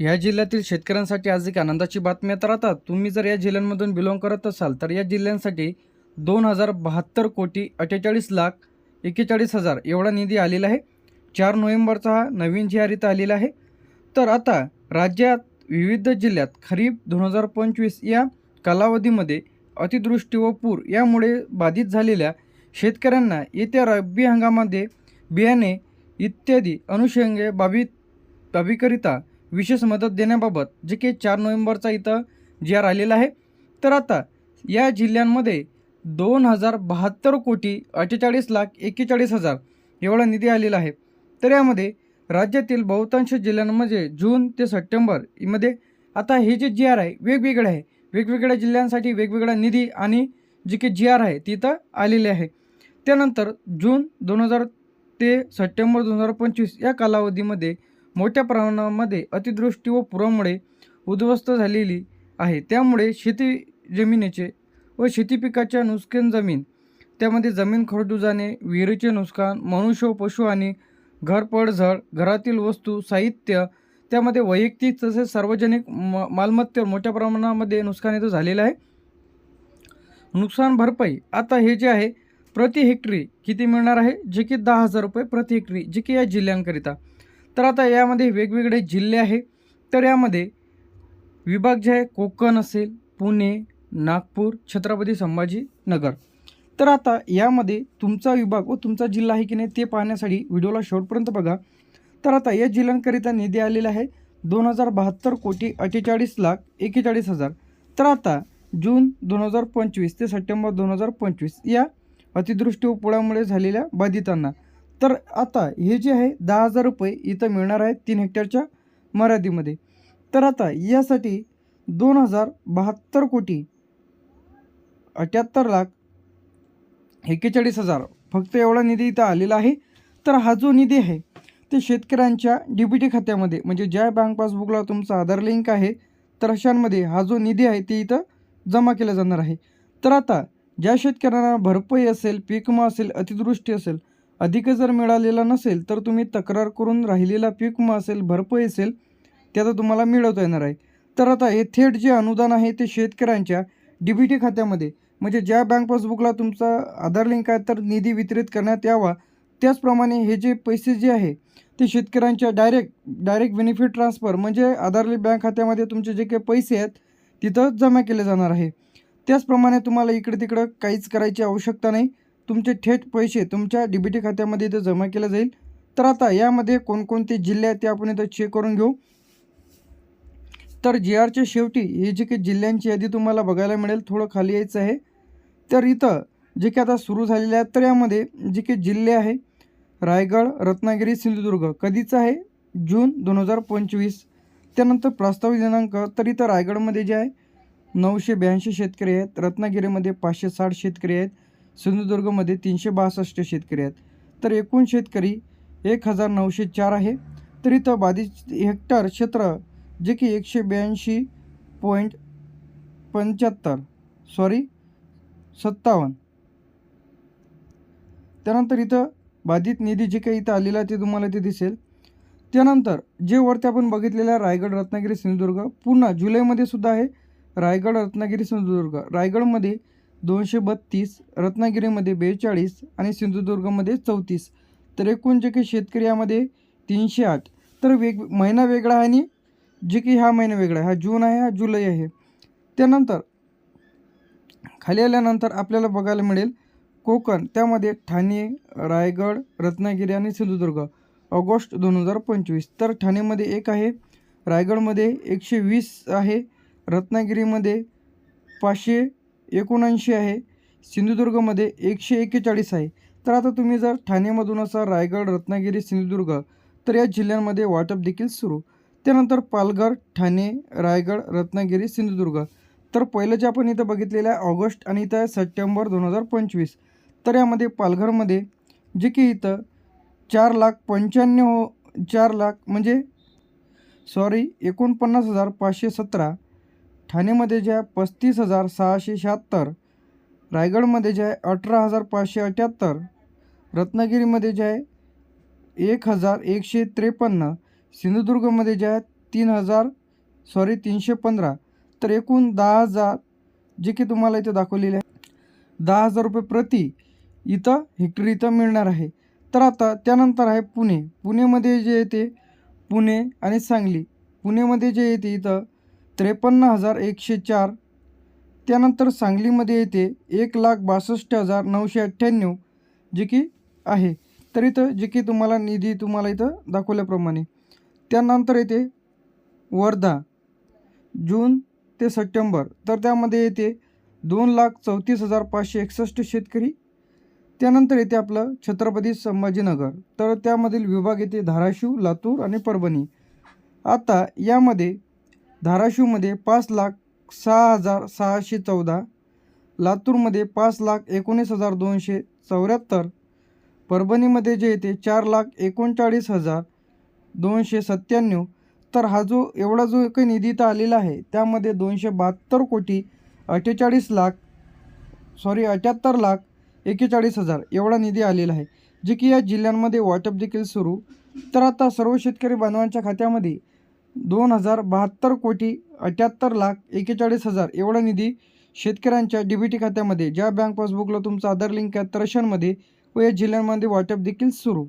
या जिल्ह्यातील शेतकऱ्यांसाठी आज एक आनंदाची बातमी तर आता तुम्ही जर या जिल्ह्यांमधून बिलॉंग करत असाल तर या जिल्ह्यांसाठी दोन हजार बहात्तर कोटी अठ्ठेचाळीस लाख एक्केचाळीस हजार एवढा निधी आलेला आहे. चार नोव्हेंबरचा हा नवीन जी आलेला आहे. तर आता राज्यात विविध जिल्ह्यात खरीप दोन हजार पंचवीस या कालावधीमध्ये अतिवृष्टी व पूर यामुळे बाधित झालेल्या शेतकऱ्यांना येत्या रब्बी हंगामामध्ये बियाणे इत्यादी अनुषंगे बाबी बाबीकरिता विशेष मदत देण्याबाबत जे की चार नोव्हेंबरचा इथं जी आर आलेला आहे. तर आता या जिल्ह्यांमध्ये दोन हजार बहात्तर कोटी अठ्ठेचाळीस लाख एक्केचाळीस हजार एवढा निधी आलेला आहे. तर यामध्ये राज्यातील बहुतांश जिल्ह्यांमध्ये जून ते सप्टेंबरमध्ये आता हे जे जी आर आहे वेगवेगळे आहे. वेगवेगळ्या जिल्ह्यांसाठी वेगवेगळा निधी आणि जे काही जी आर आहे तिथं आलेले आहे. त्यानंतर जून दोन हजार ते सप्टेंबर दोन हजार पंचवीस या कालावधीमध्ये मोठ्या प्रमाणामध्ये अतिवृष्टी व पुरामुळे उद्ध्वस्त झालेली आहे. त्यामुळे शेती जमिनीचे व शेती पिकाच्या नुकसान जमीन त्यामध्ये जमीन खरडू जाणे विहिरीचे नुकसान मनुष्य व पशु आणि घर पडझड घरातील वस्तू साहित्य त्यामध्ये वैयक्तिक तसेच सार्वजनिक म मालमत्तेवर मोठ्या प्रमाणामध्ये नुकसान इथं झालेलं आहे. नुकसान भरपाई आता हे जे आहे प्रति हेक्टरी किती मिळणार आहे? जे की दहा हजार रुपये प्रति हेक्टरी जे की या जिल्ह्यांकरिता. तर आता यामध्ये वेगवेगळे जिल्हे आहे. तर यामध्ये विभाग जे आहे कोकण असेल पुणे नागपूर छत्रपती संभाजीनगर तर आता यामध्ये तुमचा विभाग व तुमचा जिल्हा आहे की नाही ते पाहण्यासाठी व्हिडिओला शेवटपर्यंत बघा. तर आता या जिल्ह्यांकरिता निधी आलेला आहे दोन हजार बहात्तर कोटी अठ्ठेचाळीस लाख एक्केचाळीस हजार. तर आता जून दोन हजार पंचवीस ते सप्टेंबर दोन हजार पंचवीस या अतिदृष्टी व पुळामुळे झालेल्या बाधितांना तर आता हे जे आहे दहा हजार रुपये इथं मिळणार आहे तीन हेक्टरच्या मर्यादेमध्ये. तर आता यासाठी दोन हजार बहात्तर कोटी अठ्याहत्तर लाख एक्केचाळीस हजार फक्त एवढा निधी इथं आलेला आहे. तर हा जो निधी आहे ते शेतकऱ्यांच्या डी बी टी खात्यामध्ये म्हणजे ज्या बँक पासबुकला तुमचा आधार लिंक आहे तर अशांमध्ये हा जो निधी आहे ते इथं जमा केला जाणार आहे. तर आता ज्या शेतकऱ्यांना भरपाई असेल पीक विमा असेल अतिवृष्टी असेल अधिक जर मिळालेला नसेल तर तुम्ही तक्रार करून राहिलेला पीक विमा असेल भरपाई असेल ते तुम्हाला मिळवता येणार आहे. तर आता हे थेट जे अनुदान आहे ते शेतकऱ्यांच्या डी बी टी खात्यामध्ये म्हणजे ज्या बँक पासबुकला तुमचा आधार लिंक आहे तर निधी वितरित करण्यात यावा. त्याचप्रमाणे हे जे पैसे जे आहे ते शेतकऱ्यांच्या डायरेक्ट डायरेक्ट बेनिफिट ट्रान्सफर म्हणजे आधार बँक खात्यामध्ये तुमचे जे काही पैसे आहेत तिथं जमा केले जाणार आहे. त्याचप्रमाणे तुम्हाला इकडे तिकडं काहीच करायची आवश्यकता नाही. तुमचे थेट पैसे तुमच्या डी बी टी खात्यामध्ये इथं जमा केलं जाईल. तर आता यामध्ये कोणकोणते जिल्हे आहेत ते आपण इथं चेक करून घेऊ. तर जी आरच्या शेवटी ही जी काही जिल्ह्यांची यादी तुम्हाला बघायला मिळेल थोडं खाली यायचं आहे. तर इथं जे की आता सुरू झालेले आहेत तर यामध्ये जे काही जिल्हे आहे रायगड रत्नागिरी सिंधुदुर्ग कधीचं आहे? जून दोन हजार पंचवीस. त्यानंतर प्रस्तावित दिनांक तर इथं रायगडमध्ये जे आहे नऊशे ब्याऐंशी शेतकरी आहेत रत्नागिरीमध्ये पाचशे साठ शेतकरी आहेत सिंधुदुर्गमध्ये तीनशे बासष्ट शेतकरी आहेत. तर एकूण शेतकरी एक हजार नऊशे चार आहे. तर इथं बाधित हेक्टर क्षेत्र जे की एकशे ब्याऐंशी पॉईंट पंच्याहत्तर सॉरी सत्तावन्न. त्यानंतर इथं बाधित निधी जे काही इथं आलेला आहे ते तुम्हाला ते दिसेल. त्यानंतर जे वरती आपण बघितलेलं आहे रायगड रत्नागिरी सिंधुदुर्ग पुन्हा जुलैमध्ये सुद्धा आहे. रायगड रत्नागिरी सिंधुदुर्ग. रायगडमध्ये दोनशे बत्तीस रत्नागिरीमध्ये बेचाळीस आणि सिंधुदुर्गमध्ये चौतीस. तर एकूण जे काही शेतकरी यामध्ये तीनशे आठ. तर वेग महिना वेगळा आहे आणि जे की हा महिना वेगळा आहे हा जून आहे हा जुलै आहे. त्यानंतर खाली आल्यानंतर आपल्याला बघायला मिळेल कोकण त्यामध्ये ठाणे रायगड रत्नागिरी आणि सिंधुदुर्ग ऑगस्ट दोन हजार पंचवीस. तर ठाणेमध्ये एक आहे रायगडमध्ये एकशे वीस आहे रत्नागिरीमध्ये पाचशे एकोणऐंशी आहे. सिंधुदुर्गमध्ये एकशे एक्केचाळीस आहे. तर आता तुम्ही जर ठाणेमधून असा रायगड रत्नागिरी सिंधुदुर्ग तर या जिल्ह्यांमध्ये वाटप देखील सुरू. त्यानंतर पालघर ठाणे रायगड रत्नागिरी सिंधुदुर्ग. तर पहिलं जे आपण इथं बघितलेलं आहे ऑगस्ट आणि इथं आहे सप्टेंबर दोन हजार पंचवीस. तर यामध्ये पालघरमध्ये जे की इथं चार लाख पंच्याण्णव चार लाख म्हणजे सॉरी एकोणपन्नास हजार पाचशे सतरा ठाणेमध्ये जे आहे पस्तीस हजार सहाशे शहात्तर रायगडमध्ये जे आहे अठरा हजार पाचशे अठ्याहत्तर रत्नागिरीमध्ये जे आहे एक हजार एकशे त्रेपन्न सिंधुदुर्गमध्ये जे आहे तीन हजार सॉरी तीनशे पंधरा. तर एकूण दहा हजार जे की तुम्हाला इथं दाखवलेले आहे दहा हजार रुपये प्रति इथं हेक्टरी इथं मिळणार आहे. तर आता त्यानंतर आहे पुणे. पुणेमध्ये जे येते पुणे आणि सांगली. पुणेमध्ये जे येते इथं त्रेपन्न हजार एकशे चार. त्यानंतर सांगलीमध्ये येते एक लाख बासष्ट हजार नऊशे अठ्ठ्याण्णव जे की आहे. तर इथं जे की तुम्हाला निधी तुम्हाला इथं दाखवल्याप्रमाणे. त्यानंतर येते वर्धा जून ते सप्टेंबर. तर त्यामध्ये येते दोन लाख चौतीस हजार पाचशे एकसष्ट शेतकरी. त्यानंतर येते आपलं छत्रपती संभाजीनगर. तर त्यामधील विभाग येते धाराशिव लातूर आणि परभणी. आता यामध्ये धाराशिवमध्ये पाच लाख सहा हजार सहाशे चौदा लातूरमध्ये पाच लाख एकोणीस हजार दोनशे चौऱ्याहत्तर परभणीमध्ये जे येते चार लाख एकोणचाळीस हजार दोनशे सत्त्याण्णव. तर हा जो एवढा जो काही निधी इथं आलेला आहे त्यामध्ये दोनशे बहात्तर कोटी अठ्ठेचाळीस लाख सॉरी अठ्याहत्तर लाख एकेचाळीस हजार एवढा निधी आलेला आहे. जे की या जिल्ह्यांमध्ये वाटप देखील सुरू. तर आता सर्व शेतकरी बांधवांच्या खात्यामध्ये दोन हजार बहात्तर कोटी अठ्याहत्तर लाख एकेचाळीस हजार एवढा निधी शेतकऱ्यांच्या डी बी टी खात्यामध्ये ज्या बँक पासबुकला तुमचा आधार लिंक आहे तर अशांमध्ये व या जिल्ह्यांमध्ये वाटप देखील सुरू.